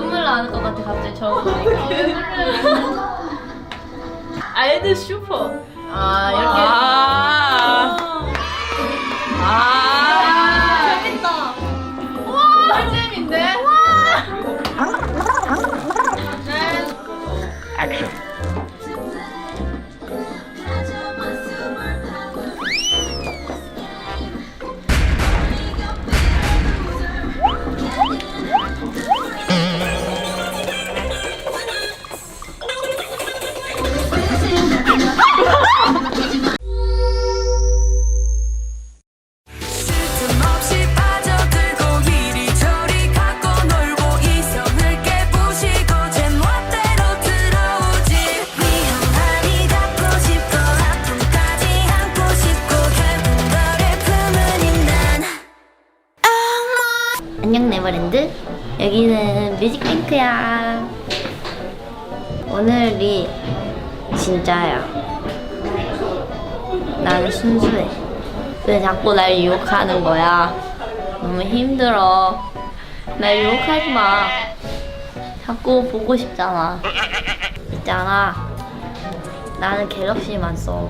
눈물 나는 것 같아, 갑자기 저거 보니까. 아이들 슈퍼. 아, 이렇게. 아. 아. 뮤직뱅크야. 오늘이 진짜야. 나는 순수해. 왜 자꾸 날 유혹하는 거야? 너무 힘들어. 날 유혹하지 마. 자꾸 보고 싶잖아. 있잖아. 나는 갤럭시만 써.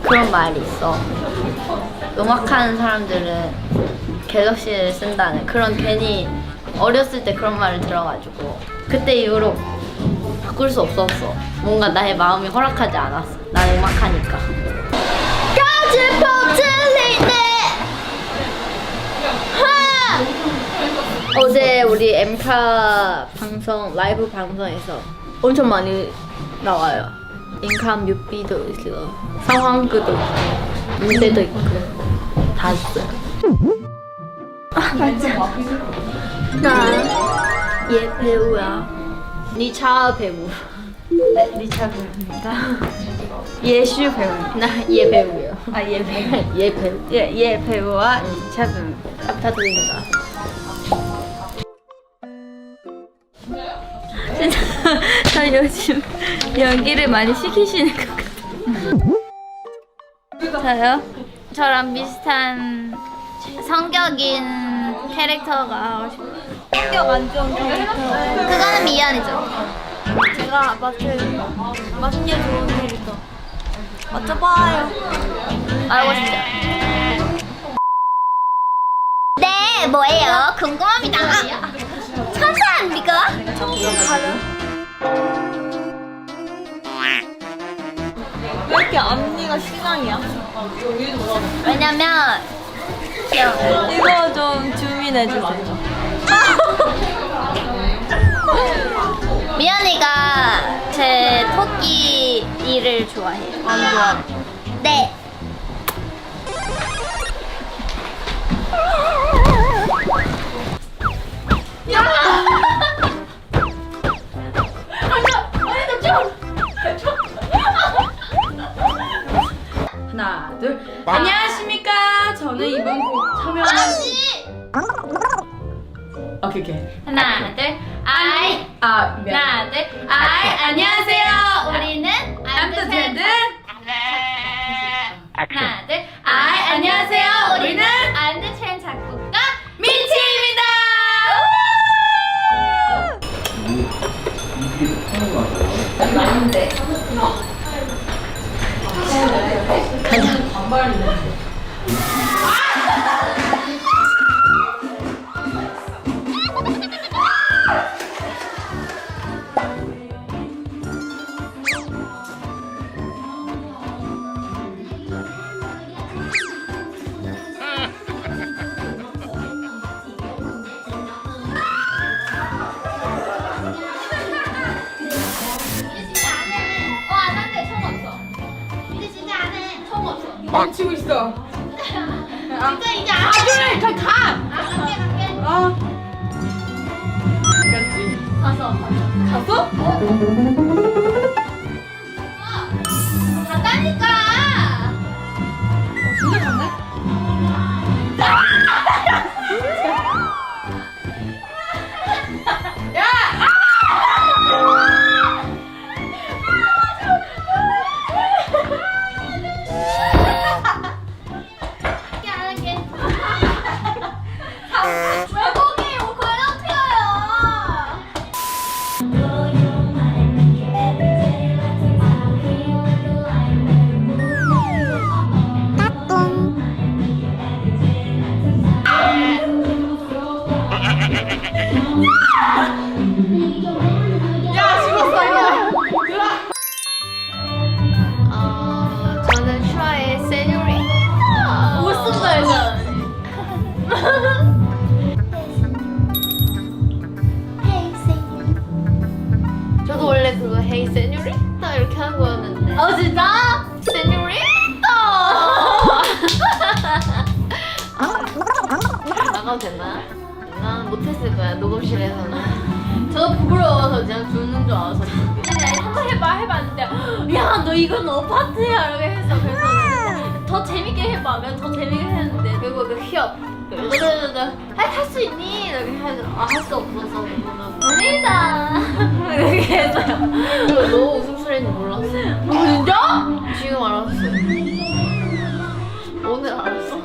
그런 말이 있어. 음악하는 사람들은 갤럭시를 쓴다는 그런 괜히 어렸을 때 그런 말을 들어가지고 그때 이후로 바꿀 수 없었어. 뭔가 나의 마음이 허락하지 않았어. 난 음악하니까. 까지포 틀리네 하! 어제 우리 엠카 방송 라이브 방송에서 엄청 많이 나와요. 인카 뮤비도 있고 상황극도 있고 무대도 있고 다 있어요 나 얘 배우야. 니차 배우. 네, 니차 배우입니다. 예슈 배우. 나얘 배우요. 아, 얘 배우. 얘 배우. 예, 얘 배우와 이차 배우. 부탁드립니다. 진짜 저 요즘 연기를 많이 시키시는 것 같아요. 저요? 저랑 비슷한 성격인 캐릭터가 하고 싶어요. 성격 안 좋은 캐릭터. 그거는 미연이죠. 제가 맡은 맛있게 좋은 캐릭터. 맞춰봐요. 알고 싶죠? 네, 뭐예요? 궁금합니다. 천사입니까? 왜 이렇게 앞니가 시장이야? 왜냐면 귀여워. 이거 좀 주민해 주세요. 미연이가 제 토끼 일을 좋아해요. 안 좋아. 네. 하 멈추고 있어. 진짜 이제 안 해. 그래, 가, 가. 아, 갈게, 갈게. 아. 그렇지. 갔어. 갔어? 어. 갔다니까. 진짜 갔네? 나가도 됐나? 난 못했을 거야 녹음실에서는. 저도 부끄러워서 그냥 죽는 줄 알아서 근데 한번 해봐 해봤는데 야 너 이건 너무 파트야. 이렇게 했어 그래서 더 재밌게 해봐. 그래서 더 재밌게 했는데 결국 그 휴업 할수 있니? 이렇게 해서 아할 수 없어서 그거는 아니다. 이렇게 그리고 너 웃음소리인지 몰랐어. 진짜? 지금 알았어. 오늘 알았어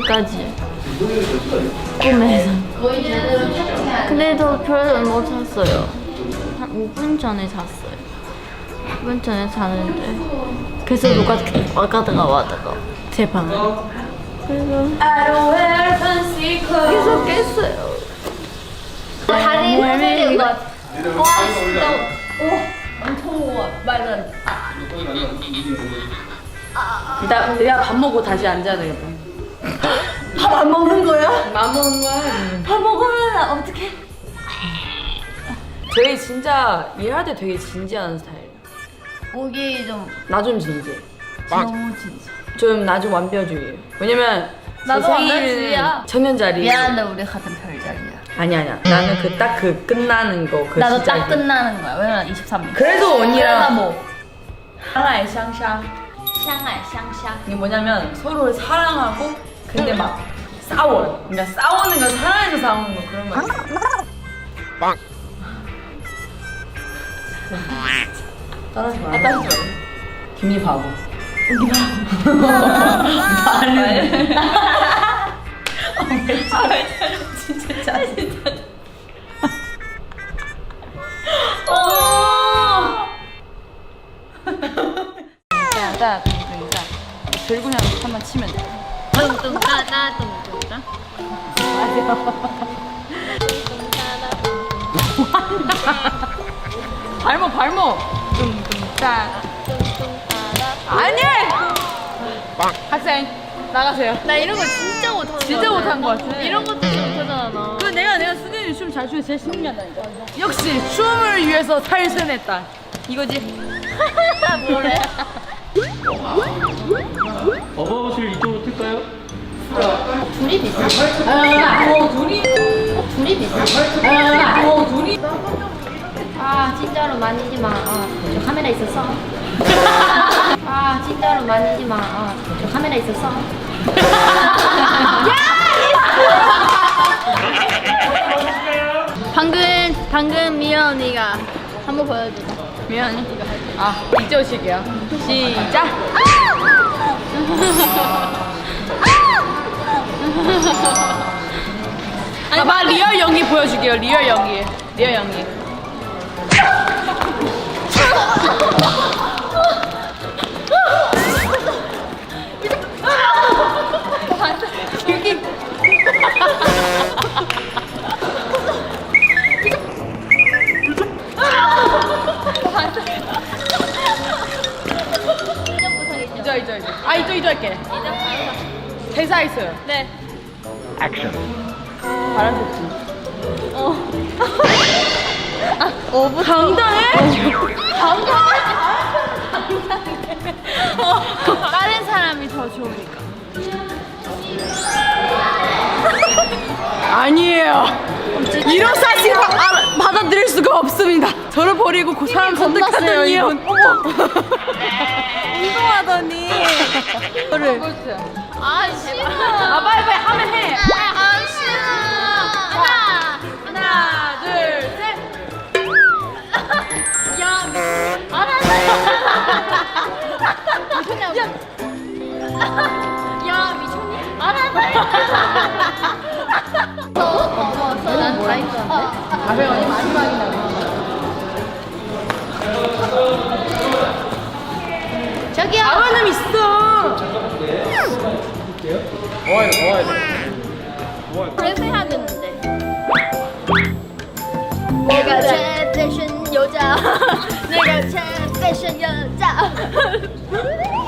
끝까지. 꿈에서. 근데도 별로 못 잤어요. 한 5분 전에 잤어요. 5분 전에 자는데 그래서 누가 와가다가 와다가 제 방에. 그래서 계속 깼어요. 다리 흔들린 것 같아. 와 진짜 나, 내가 밥 먹고 다시 앉아야 되겠다. 밥 안 먹는 거야? 밥 먹는 거야? 밥 먹으면 어떡해? 저희 진짜 일할 때 되게 진지한 스타일이에요. 목이 좀 나 좀 진지해. 너무 진짜. 좀 나 좀 완벽주의예요. 왜냐면 제 나도 완벽주의야. 천년짜리. 미안한데 우리 같은 별자리야. 아니 아니야. 나는 그 딱 그 끝나는 거. 그 나도 진짜 딱 그- 끝나는 거야. 왜냐면 23일. 그래도 언니랑 뭐? 하나의 샹샹. 샹알 샹샹. 이게 뭐냐면 서로를 사랑하고 근데 막 싸워요. 그러니까 싸우는 건 사랑해서 싸우는 거 그런 거. 빵. 따라하지 마. 아, 따라하지 마. 김이 바보. 김이 바보. 나는. 진짜 짜증나. 딱 그러니까 들고 그냥 한번 치면 돼. 뚱뚱따 나 뚱뚱따. 발목 발목. 뚱뚱따. 아니. 학생 나가세요. 나 이런 거 진짜 못하는 진짜 못한 것 같아. 이런 것도 못하잖아 너. 그 내가 내가 수진이 춤잘 추는 제일 신기하다니까. 역시 춤을 위해서 탈선했다. 이거지. 뭐래? 어바웃을 이쪽으로 틀까요? 둘이 비슷. 어, 둘이. 둘이 비슷. 어, 둘이. 아, 진짜로 만지지 마. 아, 저 카메라 있었어. 아, 진짜로 만지지 마. 아, 저 카메라 있었어. 방금 방금 미연 언니가 한번 보여줘. 미안해. 아 오실게요. 시작. 봐봐 리얼 연기 보여줄게요. 리얼 연기. 리얼 연기. 이제 이제 이제. 아 이제 이제 할게. 대사 있어요. 네. 바람좋지. 어. 당당해? 당당해. 다른 사람이 더 좋으니까. 아니에요. 이런 사실 바, 아, 받아들일 수가 없습니다. 저를 버리고 그 사람. 이분. 어머. 운동하더니. 저를. 아 싫어. 아 빨리 빨리 하면 해. 아 싫어. 하나. 하나 둘 셋. 야. 알았어. 야. 야 미쳤니? 아 난다 있었는데. 가세요 마지막이다 저기요. 아버님 있어 그래서 해야겠는데. 내가 최 패션 여자. 내가 최 패션 여자.